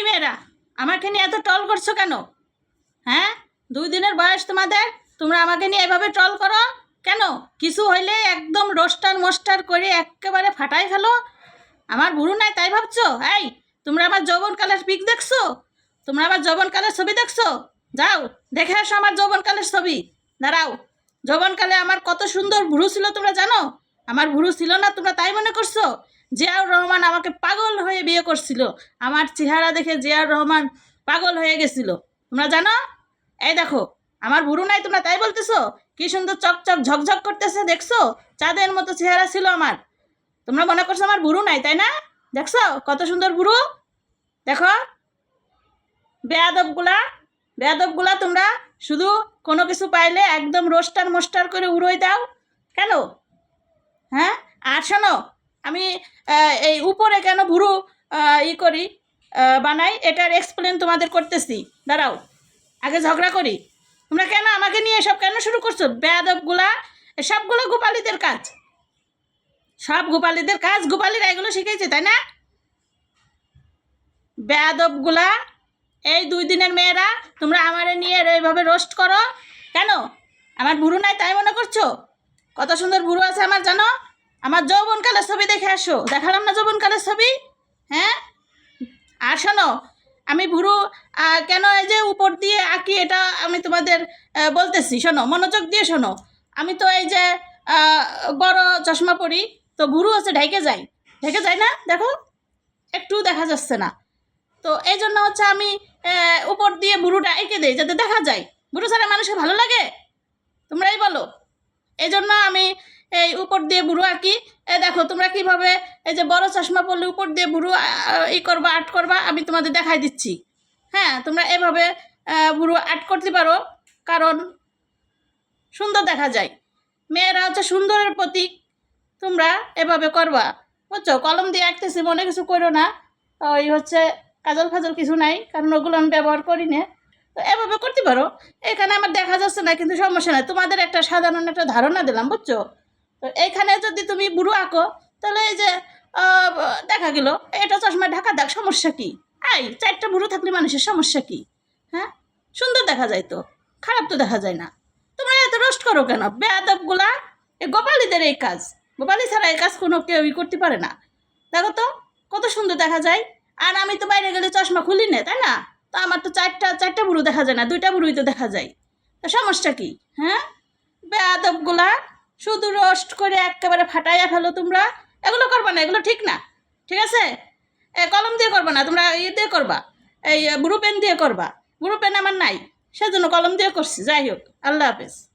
এই মেয়েরা, আমাকে নিয়ে এত টল করছ কেন? হ্যাঁ? দুই দিনের বয়স তোমাদের, তোমরা আমাকে নিয়ে এভাবে টল করো? কেন? কিছু হইলে একদম রোস্টার মোস্টার করে একেবারে ফাটাই ফেলো। আমার গুরু নাই, তাই ভাবছ? এই, তোমরা আমার যৌবনকালের পিক দেখছ? তোমরা আমার যৌবনকালের ছবি দেখছ? যাও, দেখে আসো আমার যৌবনকালের ছবি। দাঁড়াও যৌবনকালে আমার কত সুন্দর ভুরু ছিল তোমরা জানো? আমার ভুরু ছিল না, তোমরা তাই মনে করছ? জিয়াউর রহমান আমাকে পাগল হয়ে বিয়ে করছিল। আমার চেহারা দেখে জিয়াউর রহমান পাগল হয়ে গেছিল। তোমরা জানো? এই দেখো, আমার ভুরু নাই, তোমরা তাই বলতেছো? কি সুন্দর চকচক, ঝকঝক করতেছে, দেখছ? চাঁদের মতো চেহারা ছিল আমার। তোমরা মনে করছ আমার ভুরু নাই, তাই না? দেখছ? কত সুন্দর ভুরু দেখো। বেয়াদবগুলা বেয়াদবগুলা তোমরা শুধু কোনো কিছু পাইলে একদম রোস্টার মোস্টার করে উড়োই দাও। কেন? হ্যাঁ? আর শোনো আমি এই উপরে কেন ভুরু ই করি বানাই, এটার এক্সপ্লেন তোমাদের করতেছি। দাঁড়াও, আগে ঝগড়া করি। তোমরা কেন আমাকে নিয়ে এসব কেন শুরু করছ? বেয়াদবগুলা, সবগুলো গোপালীদের কাজ। সব গোপালীদের কাজ গোপালীরা এগুলো শিখেছে, তাই না? বেয়াদবগুলা, এই দুই দিনের মেয়েরা, তোমরা আমারে নিয়ে এইভাবে রোস্ট করো। কেন? আমার বুড়ো নাই, তাই মনে করছ? কত সুন্দর বুড়ো আছে আমার, জানো? আমার যৌবনকালের ছবি দেখে আসো। দেখালাম না যৌবনকালের ছবি? হ্যাঁ? আর শোনো, আমি ভুরু কেন এই যে উপর দিয়ে আঁকি এটা আমি তোমাদের বলতেছি। শোনো, মনোযোগ দিয়ে শোনো। আমি তো এই যে বড় চশমা পরি, তো ভুরু হচ্ছে ঢেকে যায়। ঢেকে যায় না? দেখো, একটু দেখা যাচ্ছে না। তো এই জন্য হচ্ছে আমি উপর দিয়ে ভুরুটা এঁকে দিই, যাতে দেখা যায়। ভুরু ছাড়া মানুষের ভালো লাগে? তোমরাই বলো। এই জন্য আমি এই উপর দিয়ে বুড়ো আঁকি এ দেখো, তোমরা কীভাবে এই যে বড় চশমা পরলে উপর দিয়ে বুড়ো ই করবা, আর্ট করবা, আমি তোমাদের দেখাই দিচ্ছি। হ্যাঁ তোমরা এভাবে বুড়ো আর্ট করতে পারো, কারণ সুন্দর দেখা যায়। মেয়েরা হচ্ছে সুন্দরের প্রতীক, তোমরা এভাবে করবা। বুঝছ? কলম দিয়ে আঁকতেছি, মনে কিছু করো না। ওই হচ্ছে কাজল ফাজল কিছু নাই, কারণ ওগুলো আমি ব্যবহার করি না। তো এভাবে করতে পারো। এখানে আমার দেখা যাচ্ছে না, কিন্তু সমস্যা নাই। তোমাদের একটা সাধারণ একটা ধারণা দিলাম, বুঝছ? তো এইখানে যদি তুমি বুড়ো আঁকো, তাহলে এই যে দেখা গেল, এটা চশমা ঢাকা দেখ, সমস্যা কি? আই চারটা বুড়ো থাকলে মানুষের সমস্যা কি? হ্যাঁ? সুন্দর দেখা যায় তো, খারাপ তো দেখা যায় না। তোমরা এত রোস্ট করো কেন? বেয়াদবগুলা, এ গোপালীদের এই কাজ। গোপালী ছাড়া এই কাজ কোনো কেউই করতে পারে না। দেখো তো, কত সুন্দর দেখা যায়। আর আমি তো বাইরে গেলে চশমা খুলি না, তাই না? তো আমার তো চারটা চারটা বুড়ো দেখা যায় না, দুইটা বুড়োই তো দেখা যায়। তা সমস্যা কি? হ্যাঁ? বেয়াদবগুলা শুধু রোস্ট করে একেবারে ফাটাইয়া ফেলো তোমরা। এগুলো করবা না, এগুলো ঠিক না। ঠিক আছে? এ, কলম দিয়ে করবা না, তোমরা ইয়ে দিয়ে করবা। এই ব্রু পেন দিয়ে করবা। ব্রু পেন আমার নাই, সেজন্য কলম দিয়ে করছি। যাই হোক, আল্লাহ হাফেজ।